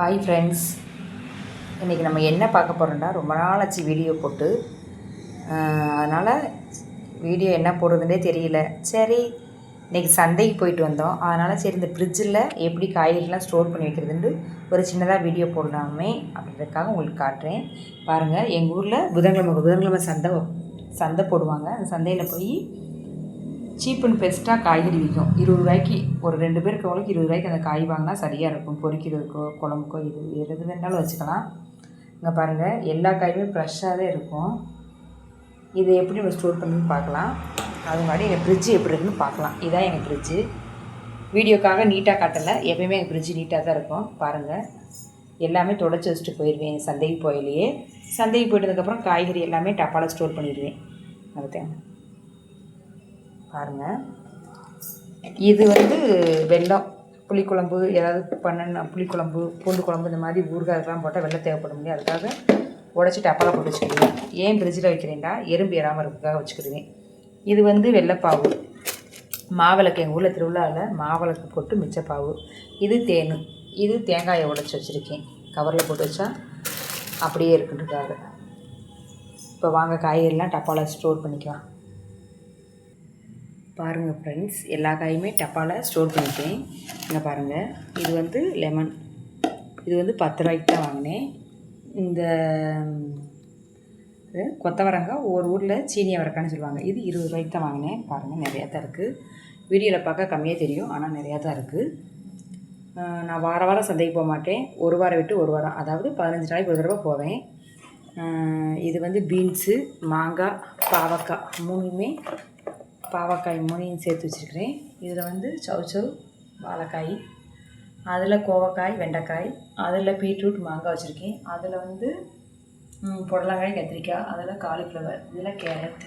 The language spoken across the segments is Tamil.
ஹாய் ஃப்ரெண்ட்ஸ் இன்றைக்கி நம்ம என்ன பார்க்க போகிறோம்னா ரொம்ப நாளாச்சு வீடியோ போட்டு. அதனால் வீடியோ என்ன போடுறதுனே தெரியல. சரி இன்றைக்கி சந்தைக்கு போயிட்டு வந்தோம். அதனால் சரி இந்த ஃப்ரிட்ஜில் எப்படி காய்கறிலாம் ஸ்டோர் பண்ணி வைக்கிறதுன்ட்டு ஒரு சின்னதாக வீடியோ போடலாமே அப்படின்றதுக்காக உங்களுக்கு காட்டுறேன். பாருங்கள் எங்கள் ஊரில் புதன்கிழமை புதன்கிழமை சந்தை சந்தை போடுவாங்க. அந்த சந்தையில் போய் சீப் அண்ட் பெஸ்ட்டாக காய்கறி விற்கும். இருபது ரூபாய்க்கு ஒரு ரெண்டு பேருக்கு இருக்கவங்களுக்கு இருபது ரூபாய்க்கு அந்த காய் வாங்கினா சரியாக இருக்கும். பொரிக்கிறதுக்கோ குழம்புக்கோ இது எது வேணாலும் வச்சுக்கலாம். இங்கே பாருங்கள் எல்லா காயுமே ஃப்ரெஷ்ஷாக தான் இருக்கும். இதை எப்படி நம்ம ஸ்டோர் பண்ணி பார்க்கலாம். அது முன்னாடி எங்கள் ஃப்ரிட்ஜு எப்படி இருக்குன்னு பார்க்கலாம். இதான் எங்கள் ஃப்ரிட்ஜு வீடியோக்காக நீட்டாக காட்டலை. எப்பயுமே எங்கள் ஃப்ரிட்ஜு நீட்டாக தான் இருக்கும். பாருங்கள் எல்லாமே தொடச்சி வச்சுட்டு போயிடுவேன் சந்தைக்கு போயிலேயே. சந்தைக்கு போயிட்டதுக்கப்புறம் காய்கறி எல்லாமே டப்பாவில் ஸ்டோர் பண்ணிடுவேன். அதுதான் பாருங்கள் இது வந்து வெல்லம் புளிக்குழம்பு ஏதாவது பண்ணணும் புளிக்குழம்பு பூண்டு குழம்பு இந்த மாதிரி ஊறுகாய்க்கெலாம் போட்டால் வெள்ளம் தேவைப்படும் முடியும் அதுக்காக உடச்சி டப்பாவில் போட்டு வச்சுக்கிடுவேன். ஏன் ஃப்ரிட்ஜில் வைக்கிறேன்டா? எறும்பு ஏறாமல் இருக்கிறதுக்காக வச்சுக்கிடுவேன். இது வந்து வெள்ளைப்பாவு. மாவிளக்கு எங்கள் ஊரில் திருவிழாவில் மாவிளக்கு போட்டு மிச்சப்பாவு. இது தேன் இது தேங்காயை உடச்சி வச்சுருக்கேன். கவரில் போட்டு வச்சா அப்படியே இருக்குன்றதுக்காக. இப்போ வாங்க காய்கறிலாம் டப்பாவில் ஸ்டோர் பண்ணிக்கலாம். பாருங்கள் ஃப்ரெண்ட்ஸ் எல்லா காயுமே டப்பாவில் ஸ்டோர் பண்ணிட்டேன். இங்கே பாருங்கள் இது வந்து லெமன் இது வந்து பத்து ரூபாய்க்கு தான் வாங்கினேன். இந்த இது கொத்தவரங்காய் ஒவ்வொரு ஊரில் சீனி அவரக்கான்னு சொல்லுவாங்க. இது இருபது ரூபாய்க்கு தான் வாங்கினேன். பாருங்கள் நிறையா தான் இருக்குது வீடியோவில் பார்க்க கம்மியாக தெரியும் ஆனால் நிறையா தான் இருக்குது நான் வார வாரம் சந்தைக்கு போக மாட்டேன். ஒரு வாரம் விட்டு ஒரு வாரம். அதாவது பதினஞ்சு நாளைக்கு ஒரு தடவை போவேன். இது வந்து பீன்ஸு மாங்காய் பாவக்காய் மூணுமே பாவக்காய் மூணையும் சேர்த்து வச்சுருக்கிறேன். இதில் வந்து சவுச்சவ் வாழைக்காய் அதில் கோவக்காய் வெண்டைக்காய் அதில் பீட்ரூட் மாங்காய் வச்சுருக்கேன். அதில் வந்து புடலங்காய் கத்திரிக்காய் அதில் காலிஃப்ளவர் இதில் கேரட்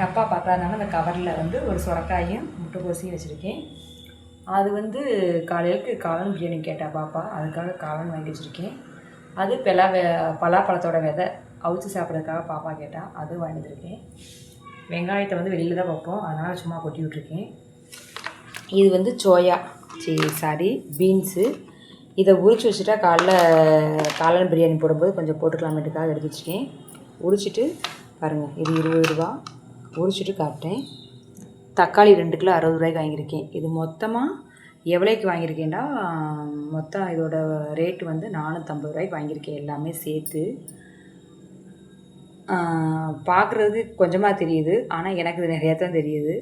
டப்பா பார்க்காதனால அந்த கவரில் வந்து ஒரு சுரக்காயும் முட்டைக்கோசையும் வச்சுருக்கேன். அது வந்து காலையிலுக்கு காளான் பிரியாணி கேட்டால் பாப்பா அதுக்காக காளான் வாங்கி வச்சுருக்கேன். அது பலா வெ பலாப்பழத்தோட விதை அவிச்சு சாப்பிட்றதுக்காக பாப்பா கேட்டால் அது வாங்கியிருக்கேன் வெங்காயத்தை வந்து வெளியில் தான் வைப்போம். அதனால் சும்மா கொட்டி விட்ருக்கேன் இது வந்து சோயா. சரி சாரி பீன்ஸு. இதை உரிச்சு வச்சுட்டா காலைல காளான் பிரியாணி போடும்போது கொஞ்சம் போட்டுக்கலாமேட்டுக்காக எடுத்து வச்சுருக்கேன் உரிச்சிட்டு பாருங்கள் இது இருபது ரூபா. உரிச்சிட்டு காப்பிட்டேன் தக்காளி ரெண்டு கிலோ அறுபது ரூபாய்க்கு வாங்கியிருக்கேன். இது மொத்தமாக எவ்வளோக்கு வாங்கியிருக்கேன்டா? மொத்தம் இதோட ரேட்டு வந்து நானூற்றம்பது ரூபாய்க்கு வாங்கியிருக்கேன். எல்லாமே சேர்த்து பார்க்குறதுக்கு கொஞ்சமாக தெரியுது. ஆனால் எனக்கு இது நிறையா தான் தெரியுது.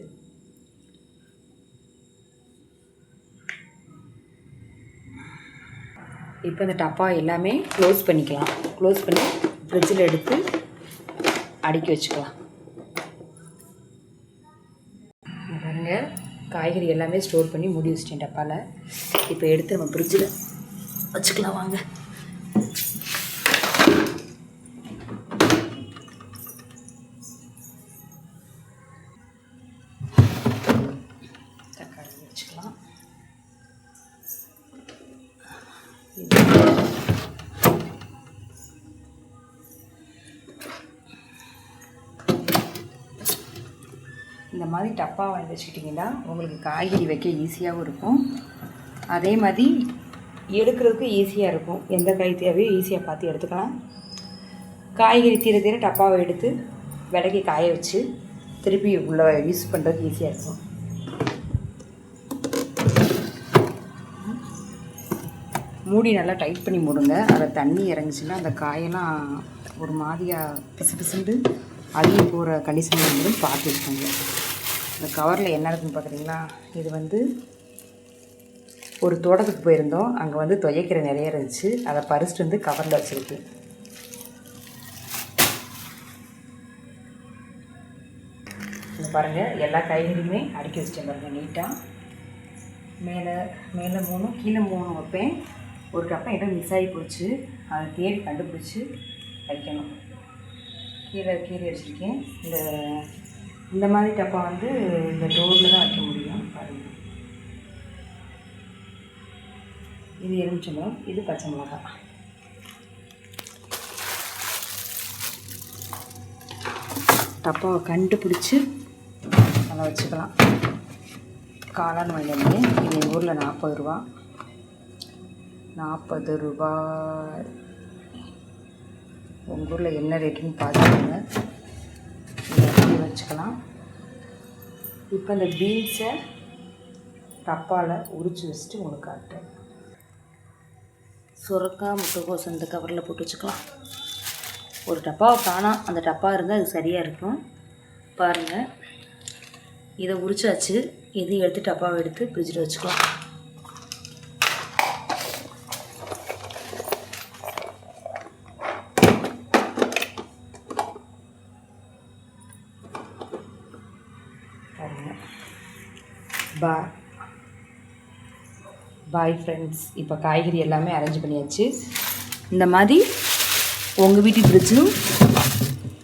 இப்போ இந்த டப்பா எல்லாமே க்ளோஸ் பண்ணிக்கலாம். க்ளோஸ் பண்ணி ஃப்ரிட்ஜில் எடுத்து அடுக்கி வச்சுக்கலாம். பாருங்க காய்கறி எல்லாமே ஸ்டோர் பண்ணி மூடி வச்சிட்டேன் டப்பாவில் இப்போ எடுத்து நம்ம ஃப்ரிட்ஜில் வச்சுக்கலாம் வாங்க. இந்த மாதிரி டப்பா வாங்கி வச்சுக்கிட்டிங்கன்னா உங்களுக்கு காய்கறி வைக்க ஈஸியாகவும் இருக்கும். அதே மாதிரி எடுக்கிறதுக்கும் ஈஸியாக இருக்கும். எந்த காய் தேவையோ ஈஸியாக பார்த்து எடுத்துக்கலாம். காய்கறி தீர தீர டப்பாவை எடுத்து விலகி காய வச்சு திருப்பி உள்ள யூஸ் பண்ணுறதுக்கு ஈஸியாக இருக்கும். மூடி நல்லா டைட் பண்ணி மூடுங்க. அதில் தண்ணி இறங்குச்சுன்னா அந்த காயெல்லாம் ஒரு மாதிரியாக பிசு பிசுண்டு அழுகி போகிற கண்டிஷன் வந்து பார்த்து வச்சுக்கோங்க இந்த கவரில் என்ன இருக்குன்னு பார்க்குறீங்களா? இது வந்து ஒரு தோட்டத்துக்கு போயிருந்தோம். அங்கே வந்து துவைக்கிற நிறைய இருந்துச்சு. அதை பறிச்சுட்டு வந்து கவரில் வச்சுருக்கு இங்கே பாருங்கள் எல்லா காய்கறியுமே அடுக்கி வச்சிட்டேன் பாருங்கள் நீட்டாக மேலே மேலே மூணும் கீழே மூணும் வைப்பேன். ஒரு டப்பா இடம் மிஸ் ஆகி போச்சு. அதை தேடி கண்டுபிடிச்சி வைக்கணும். கீழே கீழே வச்சுருக்கேன். இந்த இந்த மாதிரி டப்பா வந்து இந்த டோரில் தான் வைக்க முடியும் பாருங்கள் இது எலுமிச்சம்பழம் இது பச்சை மிளகாய். டப்பாவை கண்டுபிடிச்சி நல்லா வச்சுக்கலாம். காளான் வாங்கியிருந்தேன் இது எங்கள் ஊரில் நாற்பது ரூபா. நாற்பது ரூபாய். உங்கள் ஊரில் என்ன ரேட்டுன்னு பார்த்துக்கோங்க. வச்சுக்கலாம். இப்போ இந்த பீன்ஸை டப்பாவில் உரிச்சு வச்சுட்டு உங்களுக்கு காட்டுறேன் சுரக்காய் முட்டைகோஸ் இந்த கவரில் போட்டு வச்சுக்கலாம். ஒரு டப்பாவை காணோம் அந்த டப்பா இருந்தால் அது சரியாக இருக்கும். பாருங்கள் இதை உரிச்சாச்சு. இதையும் எடுத்து டப்பாவை எடுத்து ஃப்ரிட்ஜில் வச்சுக்கலாம். பா பாய் ஃப்ரெண்ட்ஸ் இப்போ காய்கறி எல்லாமே அரேஞ்ச் பண்ணியாச்சு. இந்த மாதிரி உங்கள் வீட்டு ஃப்ரிட்ஜும்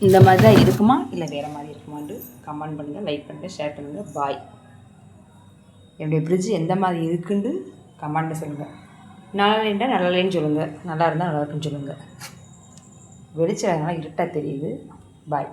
இந்த மாதிரி தான் இருக்குமா? இல்லை வேறு மாதிரி இருக்குமான்ட்டு கமெண்ட் பண்ணுங்கள் லைக் பண்ணுங்கள் ஷேர் பண்ணுங்கள் பாய் என்னுடைய ஃப்ரிட்ஜ் எந்த மாதிரி இருக்குன்னு கமெண்ட்டில் சொல்லுங்கள் நல்லா இல்லைன்னா நல்லா இல்லைன்னு சொல்லுங்கள் நல்லா இருந்தால் நல்லா இருக்குன்னு சொல்லுங்கள் வெளிச்சம் இருட்டாக தெரியுது. பாய்